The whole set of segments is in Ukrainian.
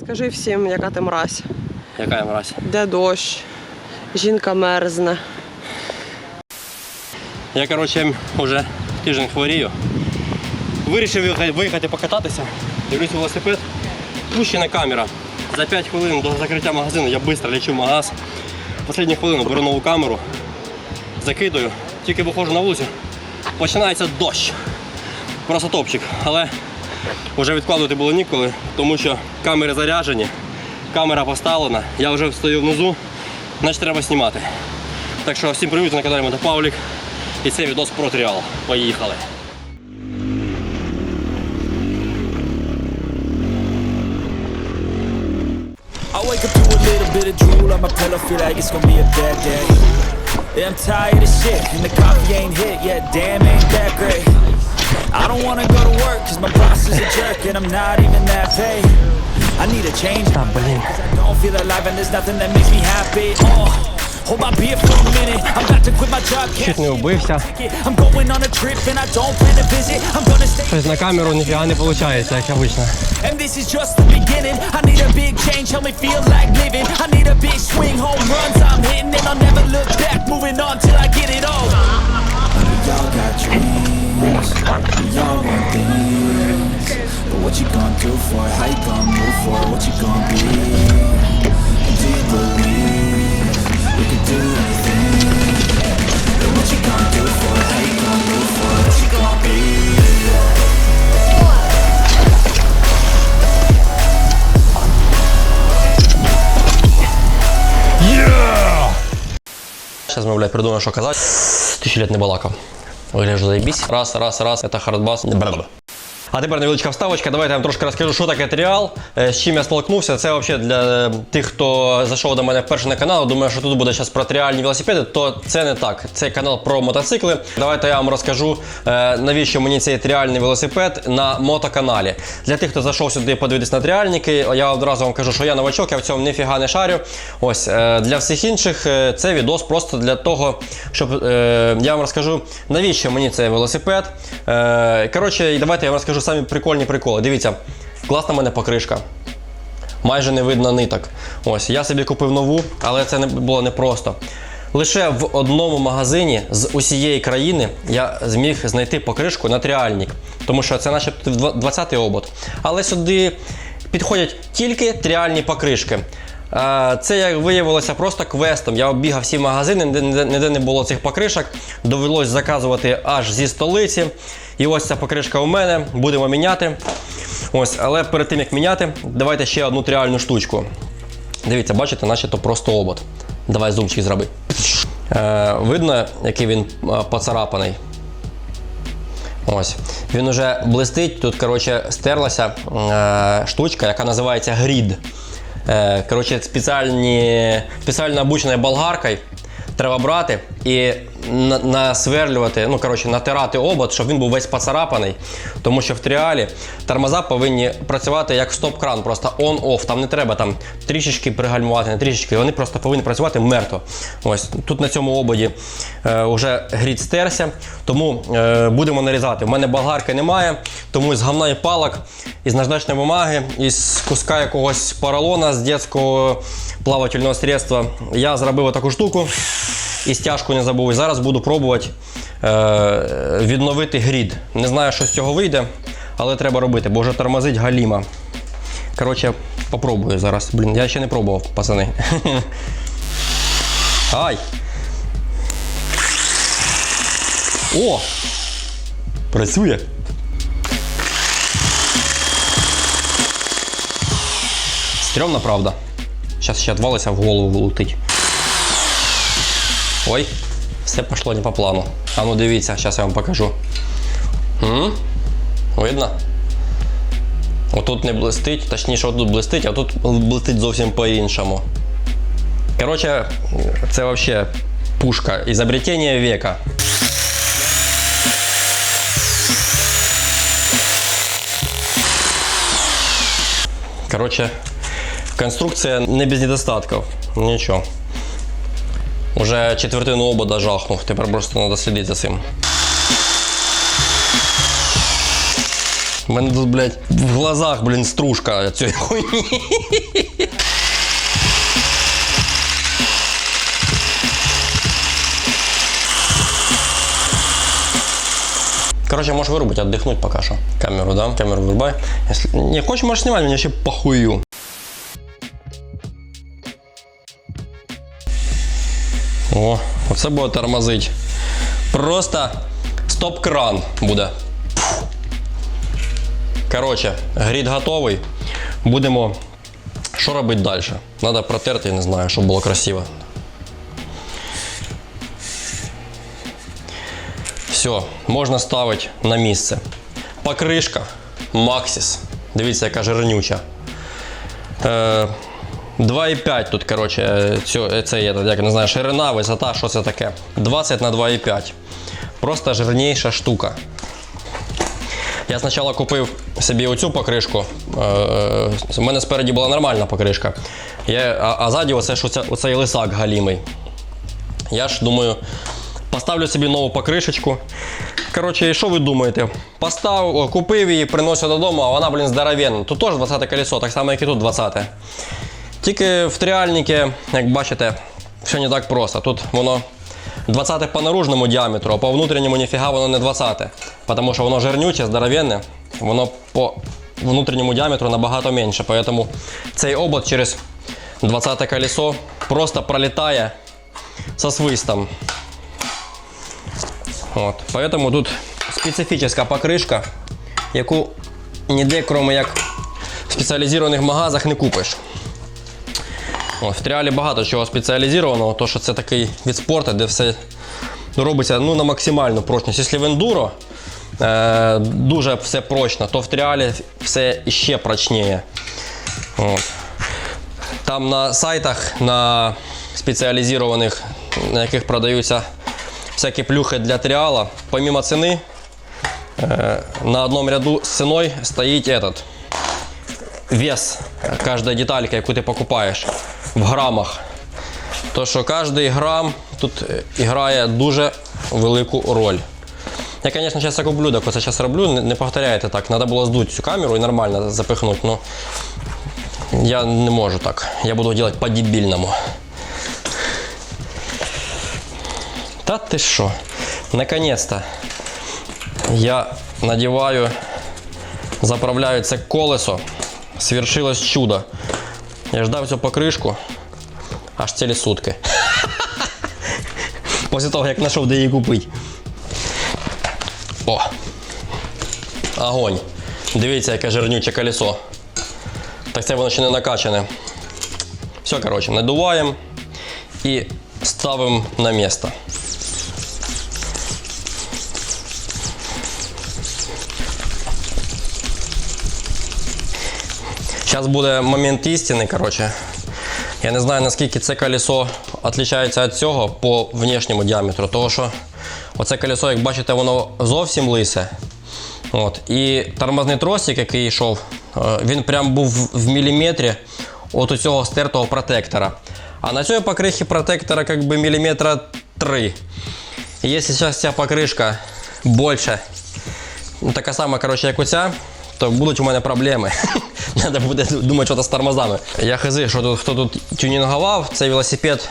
Скажи всім, яка ти мразь. Яка я мразь? Де дощ? Жінка мерзне. Я, коротше, вже тиждень хворію. Вирішив виїхати- покататися. Дивлюсь велосипед. Пущена камера. За 5 хвилин до закриття магазину я швидко лечу в магаз. Останню хвилину беру нову камеру, закидую, тільки виходжу на вулицю. Починається дощ. Просто топчик. Але вже відкладувати було ніколи, тому що камери заряджені, камера поставлена, я вже стою внизу, значить треба знімати. Так що всім привіт на каналі Мотопавлік. І це відос про тріал. Поїхали. Yeah, I'm tired of shit, and the coffee ain't hit yet, damn, ain't that great. I don't wanna go to work, cause my boss is a jerk, and I'm not even that paid. I need a change, Та, блін. cause I don't feel alive, and there's nothing that makes me happy. Oh, hold my beer for a minute, I'm about to quit my job, can't Чуть не вбився. I'm going on a trip, and I don't plan to visit, I'm gonna stay. Щось на камеру ніфіга не виходить, як обично. And this is just the beginning. I need a big change, help me feel like living. I need a big swing, home runs I'm hitting, and I'll never look back. Moving on till I get it all. Y'all got dreams, Y'all want things. But what you gonna do for it? How you gonna move for it? What you gonna be? And do you believe you can do anything? But what you gonna do for it? How you gonna move for it? What you gonna be? Зараз ми, блядь, придумаємо, що казати. Тисячу лет не балакав. Вигляжу заебись. Раз, раз, раз, Это хардбас. А тепер невеличка вставочка. Давайте я вам трошки розкажу, що таке тріал, е, з чим я столкнувся. Це взагалі для тих, хто зайшов до мене вперше на канал, думає, що тут буде зараз про тріальні велосипеди, то це не так. Це канал про мотоцикли. Давайте я вам розкажу, е, навіщо мені цей тріальний велосипед на мотоканалі. Для тих, хто зайшов сюди подивитись на тріальники, я одразу вам кажу, що я новачок, я в цьому ніфіга не шарю. Ось е, для всіх інших це відос просто для того, щоб я вам розкажу, навіщо мені цей велосипед. Коротше, давайте я вам розкажу самі прикольні приколи. Дивіться, класна в мене покришка. Майже не видно ниток. Ось, я собі купив нову, але це не було непросто. Лише в одному магазині з усієї країни я зміг знайти покришку на тріальник, тому що це начебто 20-й обод. Але сюди підходять тільки тріальні покришки. Це, як виявилося, просто квестом. Я оббігав всі магазини, ніде не було цих покришок. Довелось заказувати аж зі столиці. І ось ця покришка у мене. Будемо міняти. Ось, але перед тим як міняти, давайте ще одну тріальну штучку. Дивіться, бачите, наче то просто обод. Давай зумчик зроби. Е, видно, який він е, поцарапаний. Ось. Він уже блистить. Тут, коротше, стерлася е, штучка, яка називається грід. Е, коротше, спеціальні, спеціально обученою болгаркою треба брати. І на- насверлювати, ну, коротше, натирати обод, щоб він був весь поцарапаний. Тому що в тріалі тормоза повинні працювати як стоп-кран, просто on-off. Там не треба там трішечки пригальмувати, не трішечки. Вони просто повинні працювати мертво. Ось тут на цьому ободі е, вже грід стерся, тому е, будемо нарізати. У мене болгарки немає, тому з говна і палок, із наждачної бумаги, із куска якогось поролона з дитячого плавательного средства я зробив таку штуку і стяжку не забув. І зараз буду пробувати е, відновити грід. Не знаю, що з цього вийде, але треба робити, бо вже тормозить галіма. Коротше, попробую зараз. Блін, я ще не пробував, пацани. Ай! О! Працює. Стрьомна правда. Зараз ще отвалися в голову летить. Ой, все пішло не по плану. А ну дивіться, зараз я вам покажу. М? Видно? Отут не блистить, точніше, отут блистить, а тут блистить зовсім по-іншому. Коротше, це взагалі пушка. Ізобретення века. Коротше, конструкція не без недостатків. Нічого. Уже четвертину обода жахнув, тепер просто треба слідити за цим. У мене тут, блядь, в глазах, блін, стружка цієї хуйні. Короче, можешь вырубить, отдохнуть пока что. Камеру, да? Камеру вырубай. Если не хочешь, можешь снимать, мне вообще похую. О, оце буде тормозить. Просто стоп-кран буде. Коротше, грід готовий. Будемо. Що робити далі? Треба протерти, я не знаю, щоб було красиво. Все, можна ставити на місце. Покришка Maxis. Дивіться, яка жирнюча. Е, 2,5 тут, коротше, е, цю, е, це є, як не знаю, ширина, висота, що це таке. 20 на 2,5. Просто жирніша штука. Я спочатку купив собі оцю покришку. Е, У мене спереді була нормальна покришка. Я, а, а ззаді оце оцей лисак галімий. Я ж думаю, поставлю собі нову покришечку. Коротше, що ви думаєте? Поставив, о, купив її, приносив додому, а вона, блін, здоровенна. Тут теж 20 колесо, так само, як і тут 20. Тільки в тріальнику, як бачите, все не так просто. Тут воно 20 по наружному діаметру, а по внутрішньому ніфіга воно не 20. Тому що воно жирнюче, здоровенне, воно по внутрішньому діаметру набагато менше. Тому цей обод через 20 колесо просто пролітає со свистом. От. Поэтому тут специфічна покришка, яку ніде, крім як в спеціалізованих магазах, не купиш. От, в тріалі багато чого спеціалізованого, то що це такий від спорту, де все робиться ну, на максимальну прочність. Якщо в ендуро е, дуже все прочно, то в тріалі все ще прочніше. От. Там на сайтах, на спеціалізованих, на яких продаються всякі плюхи для тріала, помимо ціни, е, на одному ряду з ціною стоїть этот вес каждой детальки, яку ти покупаєш в грамах. То що кожен грам тут е, грає дуже велику роль. Я, звісно, зараз як ублюдок оце зараз роблю, не, повторяйте так. Треба було здути цю камеру і нормально запихнути. Ну, я не можу так. Я буду робити по-дебільному. Та ти що? Наконец-то я надіваю, заправляю це колесо. Свершилось чудо. Я ждав цю покришку аж цілі сутки. Після того, як знайшов, де її купити. О! Огонь. Дивіться, яке жирнюче колесо. Так це воно ще не накачане. Все, коротше, надуваємо і ставимо на місце. Зараз буде момент істини, коротше. Я не знаю, наскільки це колесо відрізняється від цього по внешньому діаметру. Тому що оце колесо, як бачите, воно зовсім лисе. От. І тормозний тросик, який йшов, е, він прям був в міліметрі от у цього стертого протектора. А на цій покрихі протектора як би міліметра 3. І якщо зараз ця покришка більше, ну, така сама, коротше, як оця, то будуть у мене проблеми. Треба буде думати, що це з тормозами. Я хизи, що тут хто тут тюнінгував, цей велосипед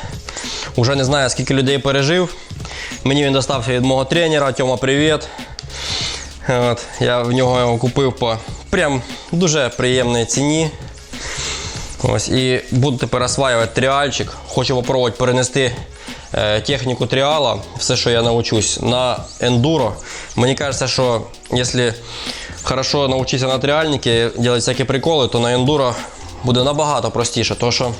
вже не знаю, скільки людей пережив. Мені він достався від мого тренера. Тьома, привіт. От, я в нього його купив по прям дуже приємній ціні. Ось, і буду тепер осваювати тріальчик. Хочу попробувати перенести е, техніку тріала, все, що я навчусь, на ендуро. Мені кажеться, що якщо хорошо навчитися на тріальнику, робити всякі приколи, то на ендуро буде набагато простіше. Тому що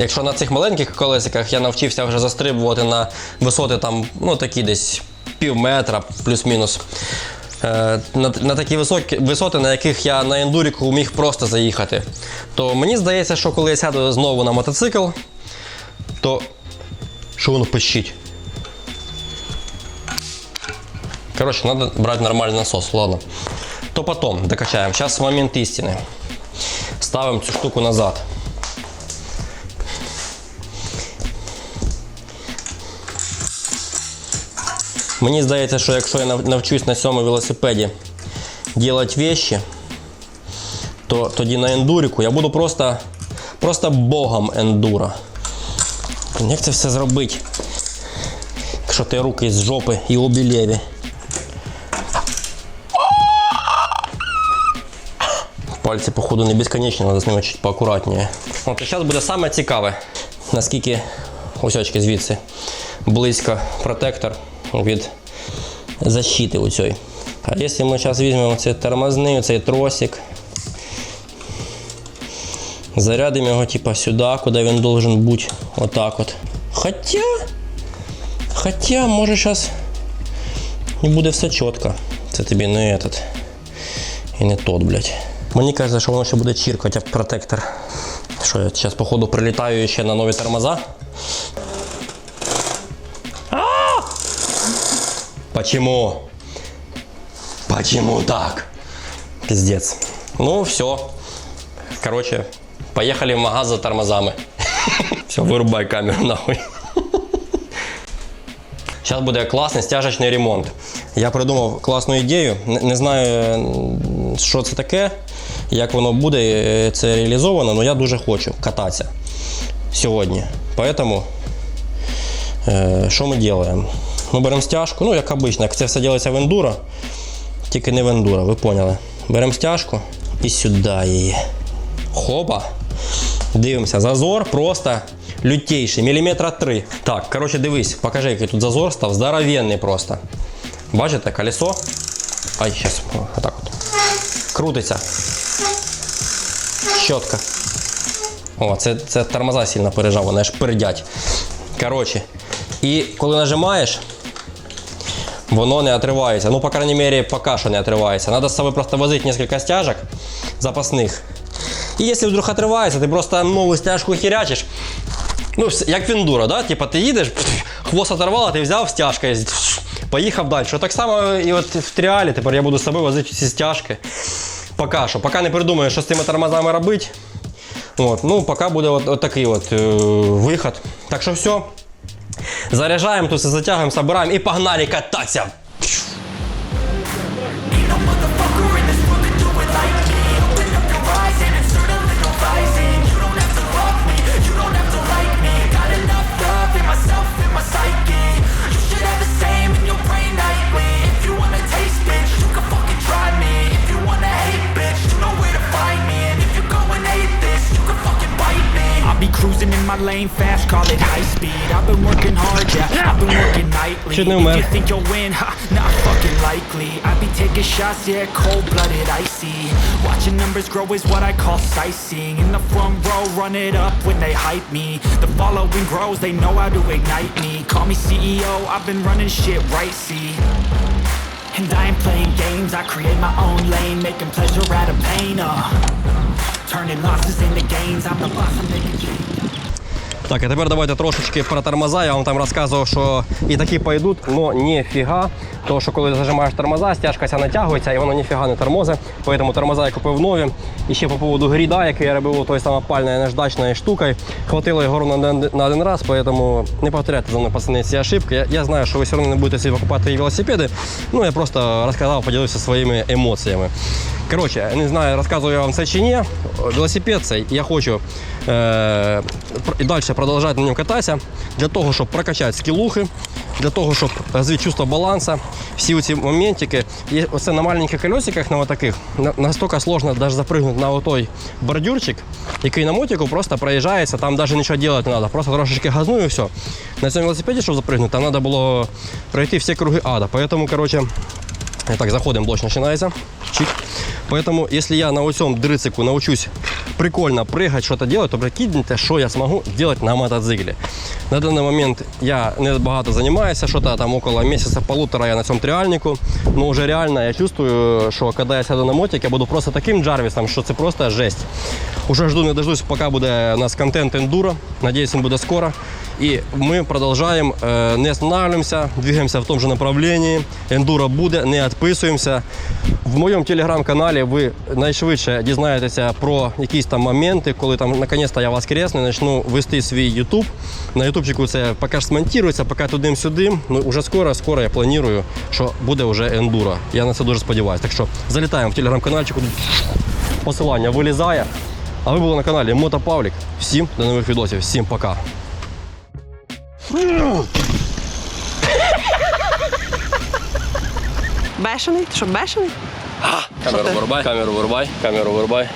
Якщо на цих маленьких колесиках я навчився вже застрибувати на висоти там, ну такі десь пів метра, плюс-мінус. Е, На, на такі високі, висоти, на яких я на ендуріку міг просто заїхати. То мені здається, що коли я сяду знову на мотоцикл, то що воно пищить? Коротше, треба брати нормальний насос, ладно. То потом докачаємо. Зараз момент істини. Ставимо цю штуку назад. Мені здається, що якщо я навчусь на цьому велосипеді делать вещи, то тоді на ендуріку я буду просто, просто богом ендура. Як це все зробити? Якщо ти руки з жопи і обілєві. Пальці, походу, не безконечні, треба з ними чуть поакуратніше. От і зараз буде саме цікаве, наскільки ось звідси близько протектор від защити у. А якщо ми зараз візьмемо цей тормозний, цей тросик, зарядимо його типа сюди, куди він должен бути. Отак от. Хоча, хоча, може зараз і буде все чітко. Це тобі не этот. І не тот, блядь. Мені кажеться, що воно ще буде чіркати в протектор. Що я зараз, походу, прилітаю ще на нові тормоза. Почему? Почему так? Пиздец. Ну, все. Короче, поехали в магаз за тормозами. Все, вырубай камеру нахуй. Зараз буде класний стяжечний ремонт. Я придумав класну ідею. Не, знаю, що це таке, як воно буде е, це реалізовано, але я дуже хочу кататися сьогодні. Поэтому е, що ми робимо? Ми беремо стяжку, ну як обично, як це все робиться в ендуро, тільки не в ендуро, ви поняли. Беремо стяжку і сюди її. Хопа. Дивимося, зазор просто лютейший, міліметра 3. Так, коротше, дивись, покажи, який тут зазор став, здоровенний просто. Бачите, колесо? Ай, зараз, отак от. Крутиться. Щотка. О, це, це тормоза сильно пережав, вони аж пердять. Коротше. І коли нажимаєш, воно не отривається. Ну, по крайней мере, поки що не отривається. Надо з собою просто возити кілька стяжок запасних. І якщо вдруг отривається, ти просто нову стяжку херячиш. Ну, як віндура, да? Типа ти їдеш, хвост оторвала, ти взяв стяжка, і поїхав далі. Так само і от в тріалі тепер я буду з собою возити ці стяжки. Поки що, поки не придумаю, що з цими тормозами робити. От, ну, поки буде от, от такий от е, виход. Так що все. Заряджаємо, тут затягуємо, собираємо і погнали кататися. High speed. I've been working hard, yeah, I've been working nightly. Have, If man. you think you'll win, ha, not fucking likely. I be taking shots, yeah, cold blooded, icy. Watching numbers grow is what I call sightseeing. In the front row, run it up when they hype me. The following grows, they know how to ignite me. Call me CEO, I've been running shit right, see. And I ain't playing games, I create my own lane, making pleasure out of pain, uh. Turning losses into gains, I'm the boss, I'm making change. Так, а тепер давайте трошечки про тормоза. Я вам там розказував, що і такі пойдуть, але ніфіга. Тому що коли зажимаєш тормоза, стяжка ця натягується і воно ніфіга не тормозить. Тому тормоза я купив нові. І ще по поводу гріда, який я робив той самопальною наждачною штукою. Хватило його на, на один раз, тому не повторяйте за мною пацани ці ошибки. Я, я знаю, що ви все одно не будете собі покупати велосипеди. Ну я просто розказав, поділився своїми емоціями. Коротше, не знаю, розказую я вам це чи ні. Велосипед цей я хочу і далі продовжувати на ньому кататися для того, щоб прокачати скілухи, для того, щоб розвити чувство балансу, всі ці моментики. І оце на маленьких колесиках, на таких, настільки сложно навіть запрыгнути на той бордюрчик, який на мотику просто проїжджається, там навіть нічого робити не треба, просто трошечки газну і все. На цьому велосипеді, щоб запрыгнути, там треба було пройти всі круги ада. Поэтому, коротше, так, заходим, блоч начинается. Чик. Поэтому, если я на усем дрыцику научусь прикольно прыгать, что-то делать, то прикиньте, что я смогу делать на мотоцикле. На данный момент я не багато занимаюсь, что-то там около месяца, полутора я на цьому тріальнику. Но уже реально я чувствую, что когда я сяду на мотик, я буду просто таким джарвісом, що це просто жесть. Уже жду, не дождусь, поки буде у нас контент ендуро. Надіюсь, він буде скоро. И мы продолжаем, э, не останавливаемся, двигаемся в том же направлении. Ендуро буде, не відписуємося. В моєму телеграм-каналі ви найшвидше дізнаєтеся про якісь там моменти, коли там наконець-то я воскресну, почну вести свій YouTube. На ютубчику це поки ж смонтується, поки туди-сюди. Ну уже скоро, скоро я планую, що буде вже ендуро. Я на це дуже сподіваюся. Так що залітаємо в телеграм-канальчик. Посилання вилізає. А ви були на каналі Мото Павлік. Всім до нових відосів. Всім пока. Бешений? Ти що, бешений? Камеру вирубай, камеру вирубай, камеру вирубай.